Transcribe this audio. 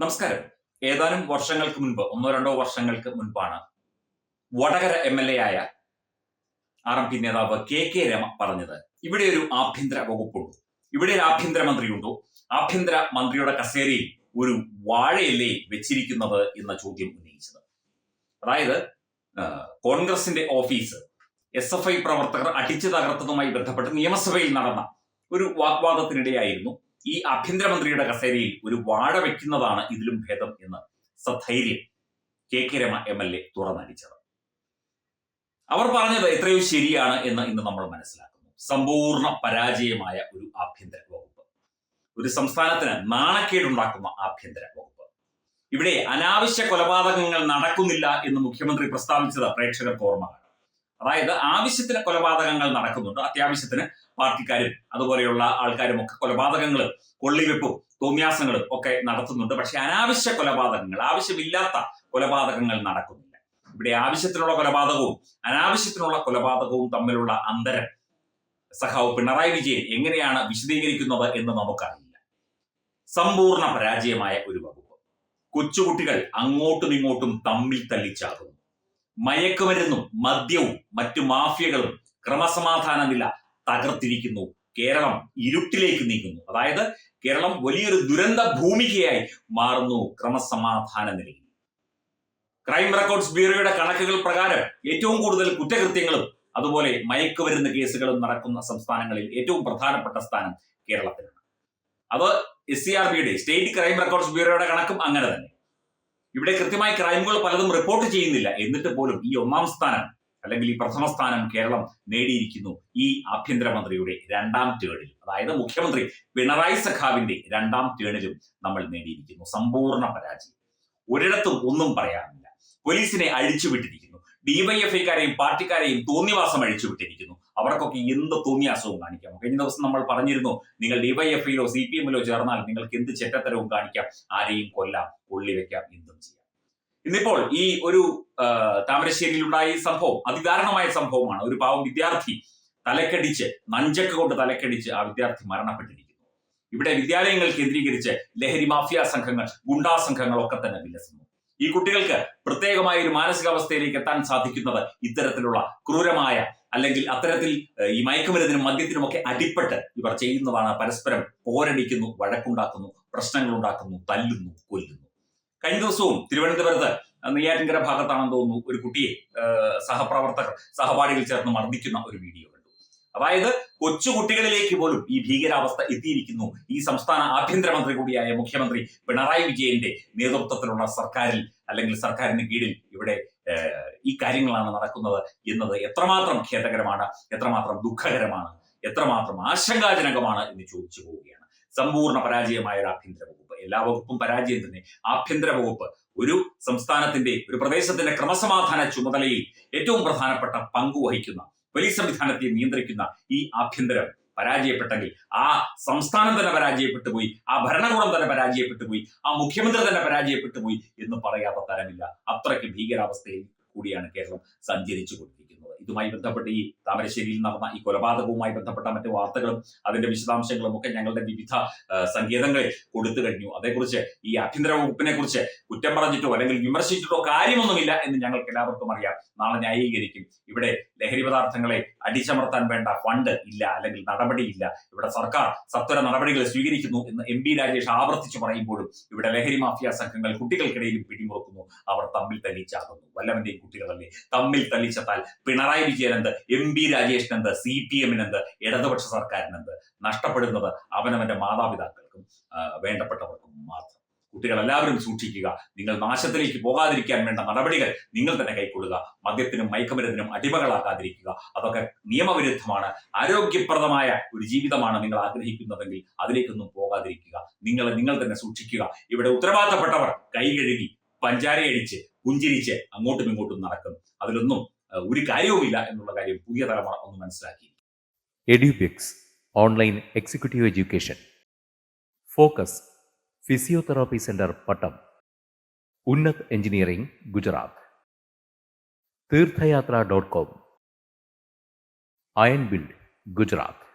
നമസ്കാരം. ഏതാനും വർഷങ്ങൾക്ക് മുൻപ് ഒന്നോ രണ്ടോ വർഷങ്ങൾക്ക് മുൻപാണ് വടകര എം എൽ എ ആയ ആർ എം പി നേതാവ് കെ കെ രമ പറഞ്ഞത്. ഇവിടെ ഒരു ആഭ്യന്തര വകുപ്പുണ്ടോ. ഇവിടെ ഒരു ആഭ്യന്തരമന്ത്രിയുണ്ടോ. ആഭ്യന്തര മന്ത്രിയുടെ കസേരയിൽ ഒരു വാഴയല്ലേ വെച്ചിരിക്കുന്നത് എന്ന ചോദ്യം ഉന്നയിച്ചത്. അതായത് കോൺഗ്രസിന്റെ ഓഫീസ് എസ് എഫ് ഐ പ്രവർത്തകർ അടിച്ചു തകർത്തതുമായി ബന്ധപ്പെട്ട് നിയമസഭയിൽ നടന്ന ഒരു വാഗ്വാദത്തിനിടെയായിരുന്നു ഈ ആഭ്യന്തരമന്ത്രിയുടെ കസേരയിൽ ഒരു വാഴ വെക്കുന്നതാണ് ഇതിലും ഭേദം എന്ന് സധൈര്യം K K Rama M L A തുറന്നടിച്ചത്. അവർ പറഞ്ഞത് എത്രയോ ശരിയാണ് എന്ന് ഇന്ന് നമ്മൾ മനസ്സിലാക്കുന്നു. സമ്പൂർണ പരാജയമായ ഒരു ആഭ്യന്തര വകുപ്പ്. ഒരു സംസ്ഥാനത്തിന് നാണക്കേടുണ്ടാക്കുന്ന ആഭ്യന്തര വകുപ്പ്. ഇവിടെ അനാവശ്യ കൊലപാതകങ്ങൾ നടക്കുന്നില്ല എന്ന് മുഖ്യമന്ത്രി പ്രസ്താവിച്ചത് പ്രേക്ഷകർക്ക് ഓർമ്മ അതായത് ആവശ്യത്തിന് കൊലപാതകങ്ങൾ നടക്കുന്നുണ്ട്. അത്യാവശ്യത്തിന് പാർട്ടിക്കാരും അതുപോലെയുള്ള ആൾക്കാരും ഒക്കെ കൊലപാതകങ്ങളും കൊള്ളിവെപ്പും തോമ്യാസങ്ങളും ഒക്കെ നടത്തുന്നുണ്ട്. പക്ഷെ അനാവശ്യ കൊലപാതകങ്ങൾ ആവശ്യമില്ലാത്ത കൊലപാതകങ്ങൾ നടക്കുന്നില്ല. ഇവിടെ ആവശ്യത്തിനുള്ള കൊലപാതകവും അനാവശ്യത്തിനുള്ള കൊലപാതകവും തമ്മിലുള്ള അന്തരം സഖാവ് പിണറായി വിജയൻ എങ്ങനെയാണ് വിശദീകരിക്കുന്നത് എന്ന് നമുക്കറിയില്ല. സമ്പൂർണ പരാജയമായ ഒരു വകുപ്പ്. കൊച്ചുകുട്ടികൾ അങ്ങോട്ടും ഇങ്ങോട്ടും തമ്മിൽ തല്ലിച്ചാകുന്നു. മയക്കുമരുന്നും മദ്യവും മറ്റു മാഫിയകളും ക്രമസമാധാന നില തകർത്തിരിക്കുന്നു. കേരളം ഇരുട്ടിലേക്ക് നീങ്ങുന്നു. അതായത് കേരളം വലിയൊരു ദുരന്ത ഭൂമികയായി മാറുന്നു ക്രമസമാധാന നിലയിൽ. ക്രൈം റെക്കോർഡ്സ് ബ്യൂറോയുടെ കണക്കുകൾ പ്രകാരം ഏറ്റവും കൂടുതൽ കുറ്റകൃത്യങ്ങളും അതുപോലെ മയക്കുമരുന്ന് കേസുകളും നടക്കുന്ന സംസ്ഥാനങ്ങളിൽ ഏറ്റവും പ്രധാനപ്പെട്ട സ്ഥാനം കേരളത്തിലാണ്. അത് എസ് സി ആർ ബിയുടെ സ്റ്റേറ്റ് ക്രൈം റെക്കോർഡ്സ് ബ്യൂറോയുടെ കണക്കും അങ്ങനെ തന്നെ. ഇവിടെ കൃത്യമായി ക്രൈമുകൾ പലതും റിപ്പോർട്ട് ചെയ്യുന്നില്ല. എന്നിട്ട് പോലും ഈ ഒന്നാം സ്ഥാനം അല്ലെങ്കിൽ ഈ പ്രഥമ സ്ഥാനം കേരളം നേടിയിരിക്കുന്നു ഈ ആഭ്യന്തരമന്ത്രിയുടെ രണ്ടാം ടേണിലും അതായത് മുഖ്യമന്ത്രി പിണറായി സഖാവിന്റെ രണ്ടാം ടേണിലും നമ്മൾ നേടിയിരിക്കുന്നു. സമ്പൂർണ പരാജയം. ഒരിടത്തും ഒന്നും പറയാനില്ല. പോലീസിനെ അഴിച്ചുവിട്ടിരിക്കുന്നു. ഡിവൈഎഫ്ഐക്കാരെയും പാർട്ടിക്കാരെയും തോന്നിവാസം അഴിച്ചുവിട്ടിരിക്കുന്നു. അവർക്കൊക്കെ എന്ത് തോന്നിയാസവും കാണിക്കാം. കഴിഞ്ഞ ദിവസം നമ്മൾ പറഞ്ഞിരുന്നു നിങ്ങൾ ഡിവൈഎഫ്ഐയിലോ സി പി എമ്മിലോ ചേർന്നാൽ നിങ്ങൾക്ക് എന്ത് ചെറ്റത്തരവും കാണിക്കാം. ആരെയും കൊല്ലാം കൊള്ളിവെക്കാം എന്തും ചെയ്യാം. ഇന്നിപ്പോൾ ഈ ഒരു താമരശ്ശേരിയിലുണ്ടായ ഈ സംഭവം അതിദാരുണമായ സംഭവമാണ്. ഒരു പാവം വിദ്യാർത്ഥി തലക്കടിച്ച് നഞ്ചക്ക് കൊണ്ട് തലക്കടിച്ച് ആ വിദ്യാർത്ഥി മരണപ്പെട്ടിരിക്കുന്നു. ഇവിടെ വിദ്യാലയങ്ങൾ കേന്ദ്രീകരിച്ച് ലഹരി മാഫിയ സംഘങ്ങൾ ഗുണ്ടാ സംഘങ്ങൾ ഒക്കെ തന്നെ വിലസുന്നു. ഈ കുട്ടികൾക്ക് പ്രത്യേകമായ ഒരു മാനസികാവസ്ഥയിലേക്ക് എത്താൻ സാധിക്കുന്നത് ഇത്തരത്തിലുള്ള ക്രൂരമായ അല്ലെങ്കിൽ അത്തരത്തിൽ ഈ മയക്കുമരുന്നിനും മദ്യത്തിനും ഒക്കെ അടിപ്പെട്ട് ഇവർ ചെയ്യുന്നതാണ് പരസ്പരം പോരടിക്കുന്നു വഴക്കുണ്ടാക്കുന്നു പ്രശ്നങ്ങൾ ഉണ്ടാക്കുന്നു തല്ലുന്നു കൊല്ലുന്നു. കഴിഞ്ഞ ദിവസവും തിരുവനന്തപുരത്ത് നെയ്യാറ്റിൻകര ഭാഗത്താണെന്ന് തോന്നുന്നു ഒരു കുട്ടിയെ സഹപ്രവർത്തകർ സഹപാഠികൾ ചേർന്ന് മർദ്ദിക്കുന്ന ഒരു വീഡിയോ കണ്ടു. അതായത് കൊച്ചു കുട്ടികളിലേക്ക് പോലും ഈ ഭീകരാവസ്ഥ എത്തിയിരിക്കുന്നു. ഈ സംസ്ഥാന ആഭ്യന്തരമന്ത്രി കൂടിയായ മുഖ്യമന്ത്രി പിണറായി വിജയന്റെ നേതൃത്വത്തിലുള്ള സർക്കാരിൽ അല്ലെങ്കിൽ സർക്കാരിന് കീഴിൽ ഇവിടെ ഈ കാര്യങ്ങളാണ് നടക്കുന്നത് എന്നത് എത്രമാത്രം ഖേദകരമാണ് എത്രമാത്രം ദുഃഖകരമാണ് എത്രമാത്രം ആശങ്കാജനകമാണ് എന്ന് ചോദിച്ചു പോവുകയാണ്. സമ്പൂർണ പരാജയമായ ഒരു ആഭ്യന്തര വകുപ്പ്. എല്ലാ വകുപ്പും പരാജയം തന്നെ. ആഭ്യന്തര വകുപ്പ് ഒരു സംസ്ഥാനത്തിന്റെ ഒരു പ്രദേശത്തിന്റെ ക്രമസമാധാന ചുമതലയിൽ ഏറ്റവും പ്രധാനപ്പെട്ട പങ്ക് വഹിക്കുന്ന പോലീസ് സംവിധാനത്തെ നിയന്ത്രിക്കുന്ന ഈ ആഭ്യന്തരം പരാജയപ്പെട്ടെങ്കിൽ ആ സംസ്ഥാനം തന്നെ പരാജയപ്പെട്ടു പോയി ആ ഭരണകൂടം തന്നെ പരാജയപ്പെട്ടു പോയി ആ മുഖ്യമന്ത്രി തന്നെ പരാജയപ്പെട്ടു പോയി എന്ന് പറയാത്ത തരമില്ല. അത്രയ്ക്ക് ഭീകരാവസ്ഥയിൽ കൂടിയാണ് കേരളം സഞ്ചരിച്ചു കൊണ്ടിരിക്കുന്നത്. ഇതുമായി ബന്ധപ്പെട്ട് ഈ താമരശ്ശേരിയിൽ നടന്ന ഈ കൊലപാതകവുമായി ബന്ധപ്പെട്ട മറ്റു വാർത്തകളും അതിന്റെ വിശദാംശങ്ങളും ഒക്കെ ഞങ്ങളുടെ വിവിധ ആ, സങ്കേതങ്ങളിൽ കൊടുത്തു കഴിഞ്ഞു. അതേക്കുറിച്ച് ഈ ആഭ്യന്തര വകുപ്പിനെ കുറിച്ച് കുറ്റം പറഞ്ഞിട്ടോ അല്ലെങ്കിൽ വിമർശിച്ചിട്ടോ കാര്യമൊന്നുമില്ല എന്ന് ഞങ്ങൾക്ക് എല്ലാവർക്കും അറിയാം. നാളെ ന്യായീകരിക്കും. ഇവിടെ ലഹരി പദാർത്ഥങ്ങളെ അടിച്ചമർത്താൻ വേണ്ട ഫണ്ട് ഇല്ല അല്ലെങ്കിൽ നടപടിയില്ല. ഇവിടെ സർക്കാർ സത്വര നടപടികൾ സ്വീകരിക്കുന്നു എന്ന് എം പി രാജേഷ് ആവർത്തിച്ചു പറയുമ്പോഴും ഇവിടെ ലഹരി മാഫിയ സംഘങ്ങൾ കുട്ടികൾക്കിടയിലും പിടിമുറുക്കുന്നു. അവർ തമ്മിൽ തല്ലിച്ചാകുന്നു വല്ലവന്റെയും കുട്ടികളല്ലേ തമ്മിൽ തല്ലിച്ചത്താൽ പിണറായി വിജയനെന്ത് എം ബി രാജേഷിനെന്ത് സി പി എമ്മിനെന്ത് ഇടതുപക്ഷ സർക്കാരിനെന്ത് നഷ്ടപ്പെടുന്നത് അവനവന്റെ മാതാപിതാക്കൾക്കും വേണ്ടപ്പെട്ടവർക്കും മാത്രം. കുട്ടികളെല്ലാവരും സൂക്ഷിക്കുക. നിങ്ങൾ നാശത്തിലേക്ക് പോകാതിരിക്കാൻ വേണ്ട നടപടികൾ നിങ്ങൾ തന്നെ കൈക്കൊള്ളുക. മദ്യത്തിനും മയക്കുമരുന്നിനും അടിമകളാകാതിരിക്കുക. അതൊക്കെ നിയമവിരുദ്ധമാണ്. ആരോഗ്യപ്രദമായ ഒരു ജീവിതമാണ് നിങ്ങൾ ആഗ്രഹിക്കുന്നതെങ്കിൽ അതിലേക്കൊന്നും പോകാതിരിക്കുക. നിങ്ങളെ നിങ്ങൾ തന്നെ സൂക്ഷിക്കുക. ഇവിടെ ഉത്തരവാദിത്തപ്പെട്ടവർ കൈ കഴുകി പഞ്ചാരയടിച്ച് പുഞ്ചിരിച്ച് അങ്ങോട്ടും ഇങ്ങോട്ടും നടക്കും അതിലൊന്നും ഒരു കാര്യവുമില്ല എന്നുള്ള കാര്യം പുതിയ തലമുറ ഒന്ന് മനസ്സിലാക്കി. Edubix online executive education. Focus physiotherapy centre Pattom. Unnat engineering Gujarat. Theerthayatra dot com. Iron build Gujarat.